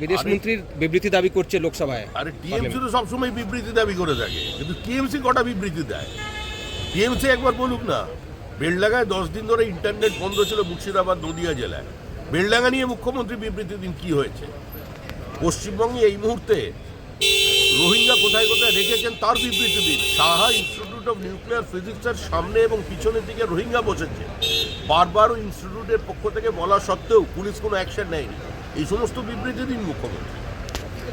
বিদেশ মন্ত্রীর বিবৃতি দাবি করছে লোকসভায়? আরে টিএমসি তো সবসময় বিবৃতি দাবি করে থাকে। কিন্তু টিএমসি কটা বিবৃতি দেয়? টিএমসি একবার বলুক না বেলডাঙ্গায় দশ দিন ধরে ইন্টারনেট বন্ধ ছিল মুর্শিদাবাদ নদিয়া জেলায়। বেলডাঙ্গা নিয়ে মুখ্যমন্ত্রী বিবৃতি দিন কি হয়েছে? পশ্চিমবঙ্গে এই মুহূর্তে রোহিঙ্গা কোথায় কোথায় রেখেছেন তার বিবৃতি দিন। সাহা ইনস্টিটিউট অফ নিউক্লিয়ার ফিজিক্সের সামনে এবং পিছনের দিকে রোহিঙ্গা বসেছে। বারবার ওই ইনস্টিটিউটের পক্ষ থেকে বলা সত্ত্বেও পুলিশ কোনো অ্যাকশন নেয়নি। এই সমস্ত বিবৃতি দিন মুখ্যমন্ত্রী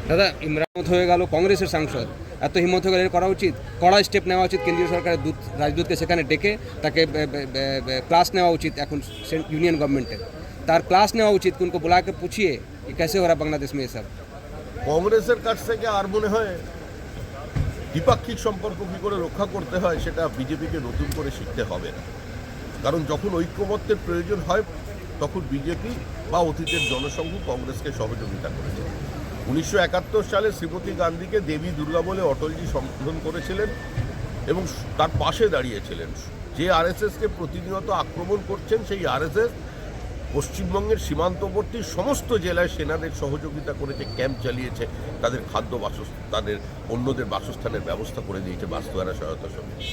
দাদা ইমরান হয়ে গেল কংগ্রেসের সাংসদ এত হিম্মত হয়ে গেলে এর করা উচিত কড়া স্টেপ নেওয়া উচিত কেন্দ্রীয় সরকারের দূত রাজদূতকে সেখানে ডেকে তাকে ক্লাস নেওয়া উচিত এখন সেন- यूनियन गवर्नमेंट তার ক্লাস নেওয়া উচিত कि उनको बुला के पूछिए कि कैसे हो रहा है बांग्लादेश में ये सब কংগ্রেসের কাছ থেকে আর মনে হয় দ্বিপাক্ষিক সম্পর্ক কী করে রক্ষা করতে হয় সেটা বিজেপিকে নতুন করে শিখতে হবে না কারণ যখন ঐক্যমত্যের প্রয়োজন হয় তখন বিজেপি বা অতীতের জনসংঘ কংগ্রেসকে সহযোগিতা করেছে। উনিশশো একাত্তর সালে শ্রীমতী গান্ধীকে দেবী দুর্গা বলে অটলজি সংশোধন করেছিলেন এবং তার পাশে দাঁড়িয়েছিলেন। যে আরএসএসকে প্রতিনিয়ত আক্রমণ করছেন সেই আরএসএস পশ্চিমবঙ্গের সীমান্তবর্তী সমস্ত জেলায় সেনাদের সহযোগিতা করেছে ক্যাম্প চালিয়েছে তাদের খাদ্য বাসস তাদের অন্যদের বাসস্থানের ব্যবস্থা করে দিয়েছে বাস্তুহারা সহায়তা সমিতি।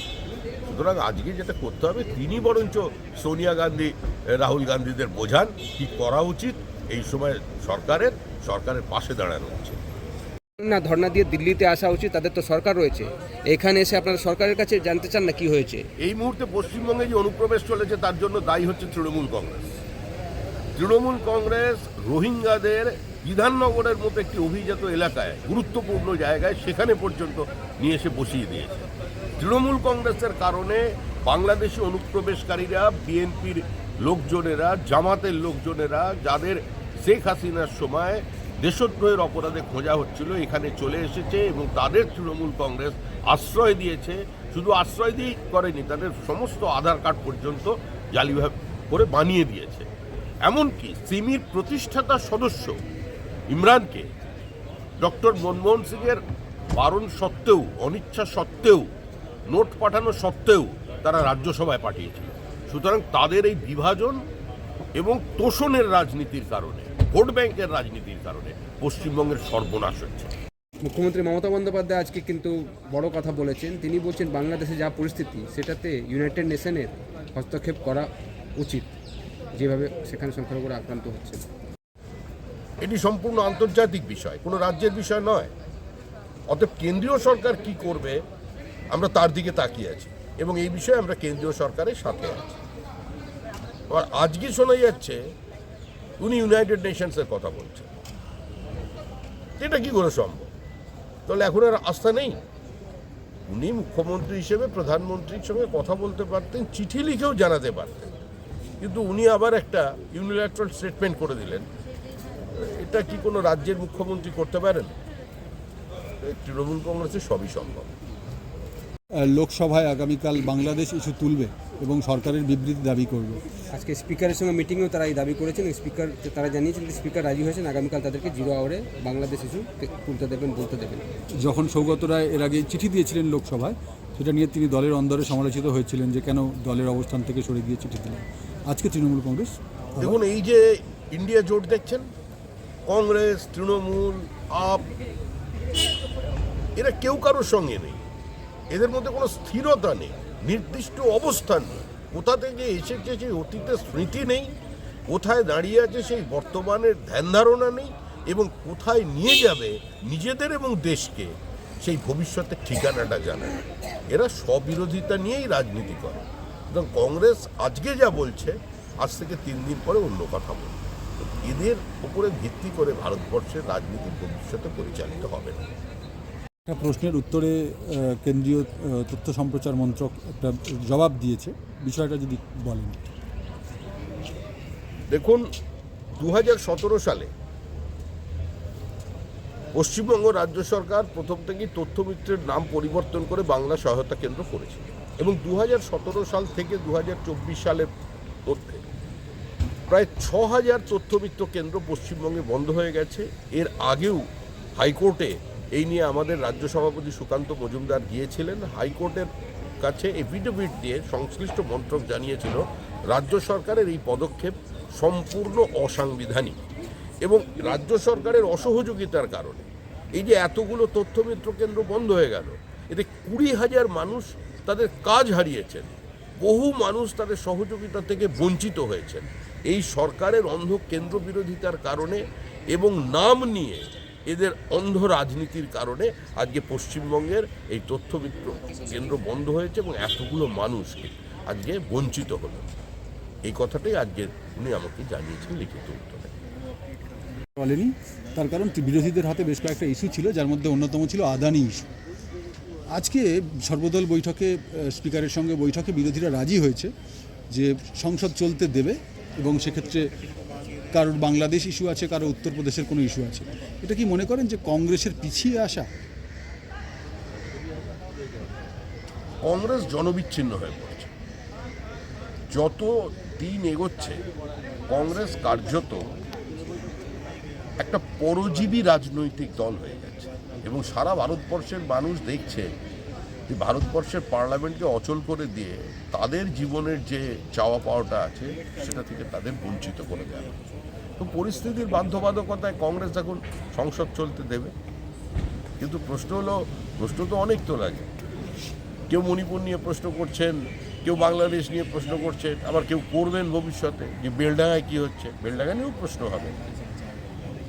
সুতরাং আজকে যেটা করতে হবে তিনি বরঞ্চ সোনিয়া গান্ধী রাহুল গান্ধীদের বোঝান কি করা উচিত এই সময় সরকারের সরকারের পাশে দাঁড়ানো উচিত। না ধর্ণা দিয়ে দিল্লিতে আসা উচিত তাদের তো সরকার রয়েছে। এখানে এসে আপনারা সরকারের কাছে জানতে চান না কি হয়েছে? এই মুহূর্তে পশ্চিমবঙ্গে যে অনুপ্রবেশ চলেছে তার জন্য দায়ী হচ্ছে তৃণমূল কংগ্রেস। তৃণমূল কংগ্রেস রোহিঙ্গাদের বিধাননগরের মতো একটি অভিজাত এলাকায়, গুরুত্বপূর্ণ জায়গায় সেখানে পর্যন্ত নিয়ে এসে বসিয়ে দিয়েছে। তৃণমূল কংগ্রেসের কারণে বাংলাদেশি অনুপ্রবেশকারীরা, বিএনপির লোকজনেরা, জামাতের লোকজনেরা, যাদের শেখ হাসিনার সময় দেশদ্রোহের অপরাধে খোঁজা হচ্ছিল, এখানে চলে এসেছে এবং তাদের তৃণমূল কংগ্রেস আশ্রয় দিয়েছে। শুধু আশ্রয় দিয়েই করেনি, তাদের সমস্ত আধার কার্ড পর্যন্ত জালিভাবে করে বানিয়ে দিয়েছে। এমনকি সিমির প্রতিষ্ঠাতা সদস্য ইমরানকে ডক্টর মনমোহন সিংয়ের বারণ সত্ত্বেও, অনিচ্ছা সত্ত্বেও, নোট পাঠানো সত্ত্বেও তারা রাজ্যসভায় পাঠিয়েছিল। সুতরাং তাদের এই বিভাজন এবং তোষণের রাজনীতির কারণে, ভোট ব্যাংকের রাজনীতির কারণে পশ্চিমবঙ্গের সর্বনাশ হচ্ছে। মুখ্যমন্ত্রী মমতা বন্দ্যোপাধ্যায় আজকে কিন্তু বড় কথা বলেছেন। তিনি বলছেন, বাংলাদেশে যা পরিস্থিতি, সেটাতে ইউনাইটেড নেশনের হস্তক্ষেপ করা উচিত। যেভাবে সেখানে সংখ্যালঘুরা আক্রান্ত হচ্ছে। এটি সম্পূর্ণ আন্তর্জাতিক বিষয়, কোনো রাজ্যের বিষয় নয়। অতএব কেন্দ্রীয় সরকার কি করবে, আমরা তার দিকে তাকিয়ে আছি এবং এই বিষয়ে আমরা কেন্দ্রীয় সরকারের সাথে আছি। আবার আজকে শোনা যাচ্ছে, উনি ইউনাইটেড নেশনসের কথা বলছেন। এটা কি করে সম্ভব? তাহলে এখন আর আস্থা নেই? উনি মুখ্যমন্ত্রী হিসেবে, প্রধানমন্ত্রীর সঙ্গে কথা বলতে পারতেন, চিঠি লিখেও জানাতে পারতেন। কিন্তু উনি আবার একটা ইউনিল্যাটারাল স্টেটমেন্ট করে দিলেন। এটা কি কোনো রাজ্যের মুখ্যমন্ত্রী করতে পারেন? তৃণমূল কংগ্রেসের সবই সম্ভব। লোকসভায় আগামীকাল বাংলাদেশ ইস্যু তুলবে এবং সরকারের বিবৃতি দাবি করবে। আজকে স্পিকারের সঙ্গে মিটিংয়েও তারা এই দাবি করেছেন। স্পিকার তারা জানিয়েছেন যে স্পিকার রাজি হয়েছেন আগামীকাল তাদেরকে জিরো আওয়ারে বাংলাদেশ ইস্যু তুলতে দেবেন বলতে দেবেন। যখন সৌগত রায় এর আগে চিঠি দিয়েছিলেন লোকসভায় সেটা নিয়ে তিনি দলের অন্দরে সমালোচিত হয়েছিলেন যে কেন দলের অবস্থান থেকে সরে গিয়ে চিঠি দিলেন। আজকে তৃণমূল কংগ্রেস দেখুন, এই যে ইন্ডিয়া জোট দেখছেন, কংগ্রেস, তৃণমূল, আপ, এরা কেউ কারোর সঙ্গে নেই। এদের মধ্যে কোনো স্থিরতা নেই, নির্দিষ্ট অবস্থান নেই। কোথা থেকে এসেছে সেই অতীতের স্মৃতি নেই, কোথায় দাঁড়িয়ে আছে সেই বর্তমানের ধ্যান ধারণা নেই, এবং কোথায় নিয়ে যাবে নিজেদের এবং দেশকে সেই ভবিষ্যতের ঠিকানাটা জানে। না এরা স্ববিরোধিতা নিয়েই রাজনীতি করে। এবং কংগ্রেস আজকে যা বলছে আজ থেকে তিন দিন পরে অন্য কথা বলবে। তো এদের উপরে ভিত্তি করে ভারতবর্ষের রাজনীতি ভবিষ্যতে পরিচালিত হবে না। একটা প্রশ্নের উত্তরে কেন্দ্রীয় তথ্য সম্প্রচার মন্ত্রক একটা জবাব দিয়েছে। বিষয়টা যদি বলেন। দেখুন দু হাজার সতেরো সালে পশ্চিমবঙ্গ রাজ্য সরকার প্রথম থেকেই তথ্যমিত্রের নাম পরিবর্তন করে বাংলা সহায়তা কেন্দ্র করেছিল এবং দু হাজার সতেরো সাল থেকে দু হাজার চব্বিশ সালের মধ্যে প্রায় ছ হাজার তথ্যমিত্র কেন্দ্র পশ্চিমবঙ্গে বন্ধ হয়ে গেছে। এর আগেও হাইকোর্টে এই নিয়ে আমাদের রাজ্য সভাপতি সুকান্ত মজুমদার গিয়েছিলেন। হাইকোর্টের কাছে এফিডেভিট দিয়ে সংশ্লিষ্ট মন্ত্রক জানিয়েছিল, রাজ্য সরকারের এই পদক্ষেপ সম্পূর্ণ অসাংবিধানিক। এবং রাজ্য সরকারের অসহযোগিতার কারণে। এই যে এতগুলো তথ্যমিত্র কেন্দ্র বন্ধ হয়ে গেল, এতে কুড়ি হাজার মানুষ তাদের কাজ হারিয়েছেন, বহু মানুষ তাদের সহযোগিতা থেকে বঞ্চিত হয়েছেন। এই সরকারের অন্ধ কেন্দ্র বিরোধিতার কারণে এবং নাম নিয়ে এদের অন্ধ রাজনীতির কারণে আজকে পশ্চিমবঙ্গের এই তথ্যমিত্র কেন্দ্র বন্ধ হয়েছে এবং এতগুলো মানুষকে আজকে বঞ্চিত হলো। এই কথাটাই আজকে উনি আমাকে জানিয়েছেন লিখিত উত্তরে। বলেনি। তার কারণ বিরোধীদের হাতে বেশ কয়েকটা ইস্যু ছিল, যার মধ্যে অন্যতম ছিল আদানি ইস্যু আজকে সর্বদল বৈঠকে স্পিকারের সঙ্গে বৈঠকে বিরোধীরা রাজি হয়েছে যে সংসদ চলতে দেবে এবং সেক্ষেত্রে কারোর বাংলাদেশ ইস্যু আছে কারও উত্তরপ্রদেশের কোনো ইস্যু আছে। এটা কি মনে করেন যে কংগ্রেসের পিছিয়ে আসা? কংগ্রেস জনবিচ্ছিন্ন হয়ে পড়ছে। যত দিন এগোচ্ছে, কংগ্রেস কার্যত একটা পরজীবী রাজনৈতিক দল হয়ে গেছে। এবং সারা ভারতবর্ষের মানুষ দেখছে যে ভারতবর্ষের পার্লামেন্টকে অচল করে দিয়ে তাদের জীবনের যে চাওয়া পাওয়াটা আছে, সেটা থেকে তাদের বঞ্চিত করে দেওয়া। তো পরিস্থিতির বাধ্যবাধকতায় কংগ্রেস এখন সংসদ চলতে দেবে। কিন্তু প্রশ্ন হলো, প্রশ্ন তো অনেক তো লাগে। কেউ মণিপুর নিয়ে প্রশ্ন করছেন, কেউ বাংলাদেশ নিয়ে প্রশ্ন করছেন, আবার কেউ করবেন ভবিষ্যতে যে বেলডাঙায় কী হচ্ছে? বেলডাঙ্গা নিয়েও প্রশ্ন হবে।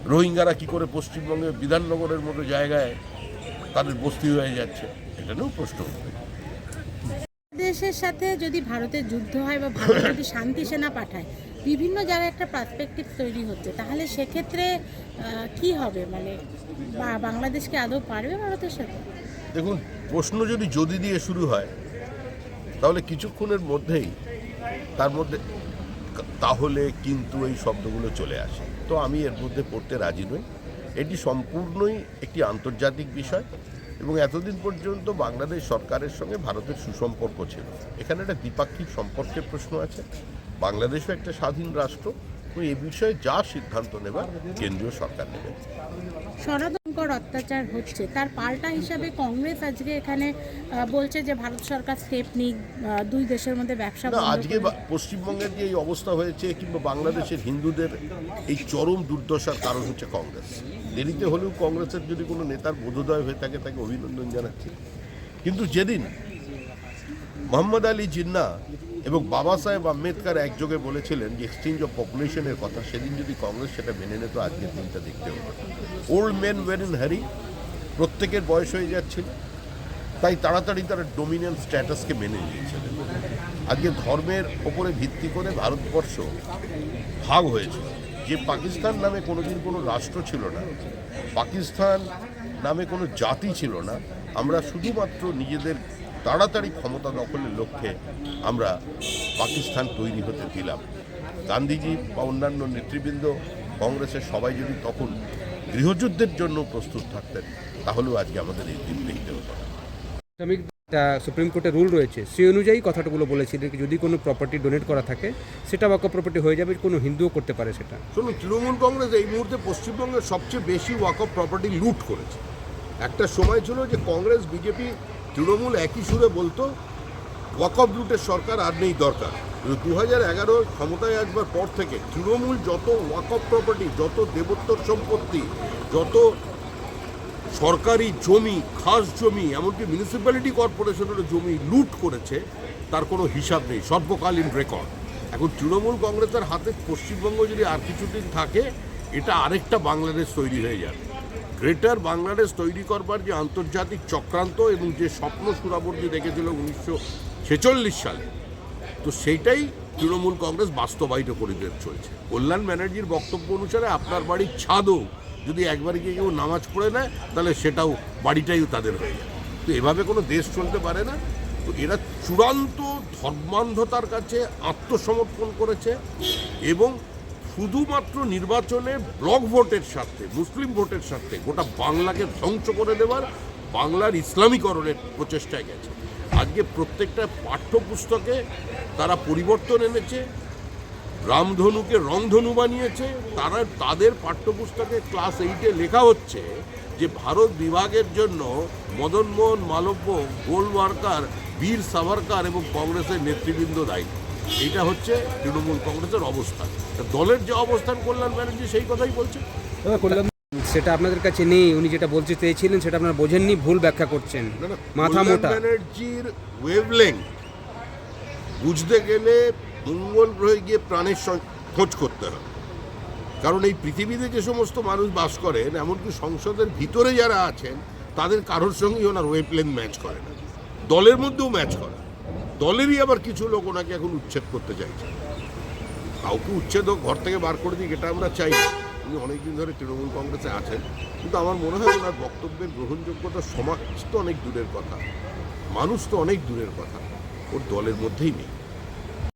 রোহিঙ্গারা কি করে পশ্চিমবঙ্গে বিধাননগরের মতো জায়গায় তাদের বস্তি হয়ে যাচ্ছে এটা নিয়েও প্রশ্ন দেশের সাথে যদি ভারতের যুদ্ধ হয় বা ভারত যদি শান্তি সেনা পাঠায় বিভিন্ন জায়গায় একটা পার্সপেক্টিভ তৈরি হচ্ছে তাহলে সেক্ষেত্রে কি হবে? মানে বা- বাংলাদেশকে আদৌ পারবে ভারতের সাথে? দেখুন প্রশ্ন যদি যদি দিয়ে শুরু হয় তাহলে কিছুক্ষণের মধ্যেই তার মধ্যে তাহলে কিন্তু এই শব্দগুলো চলে আসে। তো আমি এর মধ্যে পড়তে রাজি নই। এটি সম্পূর্ণই একটি আন্তর্জাতিক বিষয় এবং এতদিন পর্যন্ত বাংলাদেশ সরকারের সঙ্গে ভারতের সুসম্পর্ক ছিল। এখানে একটা দ্বিপাক্ষিক সম্পর্কের প্রশ্ন আছে। বাংলাদেশও একটা স্বাধীন রাষ্ট্র। এবং এ বিষয়ে যা সিদ্ধান্ত নেবার কেন্দ্রীয় সরকার নেবে। ষড়যন্ত্র অত্যাচার হচ্ছে। তার পাল্টা হিসাবে কংগ্রেস আজকে এখানে বলছে যে ভারত সরকার স্টেপ নিক দুই দেশের মধ্যে ব্যবসা আজকে পশ্চিমবঙ্গের যে এই অবস্থা হয়েছে কিংবা বাংলাদেশের হিন্দুদের এই চরম দুর্দশার কারণ হচ্ছে কংগ্রেস। দেরিতে হলেও কংগ্রেসের যদি কোনো নেতার বোধোদয় হয়ে থাকে তাকে অভিনন্দন জানাচ্ছি। কিন্তু যেদিন মোহাম্মদ আলী জিন্না এবং বাবা সাহেব আম্বেদকর একযোগে বলেছিলেন যে এক্সচেঞ্জ অফ পপুলেশনের কথা। সেদিন যদি কংগ্রেস সেটা মেনে নিত, আজকের দিনটা দেখতে হতো। Old men were in hurry প্রত্যেকের বয়স হয়ে যাচ্ছিল তাই তাড়াতাড়ি তারা ডোমিনেন্ট স্ট্যাটাসকে মেনে নিয়েছিলেন। আজকে ধর্মের ওপরে ভিত্তি করে ভারতবর্ষ ভাগ হয়েছিল যে পাকিস্তান নামে কোনোদিন কোনো রাষ্ট্র ছিল না, পাকিস্তান নামে কোনো জাতি ছিল না, আমরা শুধুমাত্র নিজেদের তাড়াতাড়ি ক্ষমতা দখলের লক্ষ্যে আমরা পাকিস্তান তৈরি হতে দিলাম। গান্ধীজি বা অন্যান্য নেতৃবৃন্দ কংগ্রেসের সবাই যদি তখন গৃহযুদ্ধের জন্য প্রস্তুত থাকতেন তাহলেও আজকে আমাদের এই দিন দেখতে হতো না। সুপ্রিম কোর্টের রুল রয়েছে সেই অনুযায়ী কথাগুলো বলেছিলেন যদি কোনো প্রপার্টি ডোনেট করা থাকে সেটা ওয়াকফ প্রপার্টি হয়ে যাবে কোনো হিন্দুও করতে পারে সেটা। শুনুন তৃণমূল কংগ্রেস এই মুহূর্তে পশ্চিমবঙ্গের সবচেয়ে বেশি ওয়াকফ প্রপার্টি লুট করেছে। একটা সময় ছিল যে কংগ্রেস বিজেপি তৃণমূল একই সুরে বলতো ওয়াকফ লুটের সরকার আর নেই দরকার। দু হাজার এগারো ক্ষমতায় আসবার পর থেকে তৃণমূল যত ওয়াকফ প্রপার্টি যত দেবোত্তর সম্পত্তি, যত সরকারি জমি, খাস জমি, এমনকি মিউনিসিপ্যালিটি কর্পোরেশনের জমি লুট করেছে, তার কোনো হিসাব নেই, সর্বকালীন রেকর্ড এখন তৃণমূল কংগ্রেসের হাতে পশ্চিমবঙ্গ যদি আর কিছুদিন থাকে, এটা আরেকটা বাংলাদেশ তৈরি হয়ে যাবে। গ্রেটার বাংলাদেশ তৈরি করবার যে আন্তর্জাতিক চক্রান্ত এবং যে স্বপ্ন সুরাবর্তী দেখেছিল উনিশশো ছেচল্লিশ সালে, তো সেইটাই তৃণমূল কংগ্রেস বাস্তবায়িত করে চলছে। কল্যাণ ব্যানার্জির বক্তব্য অনুসারে আপনার বাড়ির ছাদও যদি একবার গিয়ে কেউ নামাজ পড়ে নেয়, তাহলে সেটাও বাড়িটাইও তাদের হয়ে যায়। তো এভাবে কোনো দেশ চলতে পারে না। তো এরা চূড়ান্ত ধর্মান্ধতার কাছে আত্মসমর্পণ করেছে এবং শুধুমাত্র নির্বাচনে ব্লক ভোটের স্বার্থে, মুসলিম ভোটের স্বার্থে গোটা বাংলাকে ধ্বংস করে দেওয়ার বাংলার ইসলামীকরণের প্রচেষ্টায় গেছে। আজকে প্রত্যেকটা পাঠ্যপুস্তকে তারা পরিবর্তন এনেছে, রামধনুকে রংধনু বানিয়েছে, তারা তাদের পাঠ্যপুস্তকে ক্লাস এইটে লেখা হচ্ছে যে ভারত বিভাগের জন্য মদনমোহন মালব্য, গোলওয়ার্কার, বীর সাভারকার এবং কংগ্রেসের নেতৃবৃন্দ দায়ী। এইটা হচ্ছে তৃণমূল কংগ্রেসের অবস্থান। দলের যে অবস্থান কল্যাণ ব্যানার্জি সেই কথাই বলছে। সেটা আপনাদের কাছে নেই উনি যেটা বলতে চেয়েছিলেন সেটা আপনারা বোঝেননি ভুল ব্যাখ্যা করছেন। না, না, মাথা মোটা। ব্যানার্জির ওয়েভলেং বুঝতে গেলে মঙ্গল গ্রহে গিয়ে প্রাণের খোঁজ করতে হবে। কারণ এই পৃথিবীতে যে সমস্ত মানুষ বাস করেন এমনকি সংসদের ভিতরে যারা আছেন তাদের কারোর সঙ্গেই ওনার ওয়েভলেন ম্যাচ করে না। দলের মধ্যেও ম্যাচ করে দলেরই আবার কিছু লোক ওনাকে এখন উচ্ছেদ করতে চাইছে। কাউকে উচ্ছেদ হোক, ঘর থেকে বার করে দিক এটা আমরা চাই। উনি অনেকদিন ধরে তৃণমূল কংগ্রেসে আছেন কিন্তু আমার মনে হয় ওনার বক্তব্যের গ্রহণযোগ্যতা সমাজ তো অনেক দূরের কথা। মানুষ তো অনেক দূরের কথা। ওর দলের মধ্যেই নেই।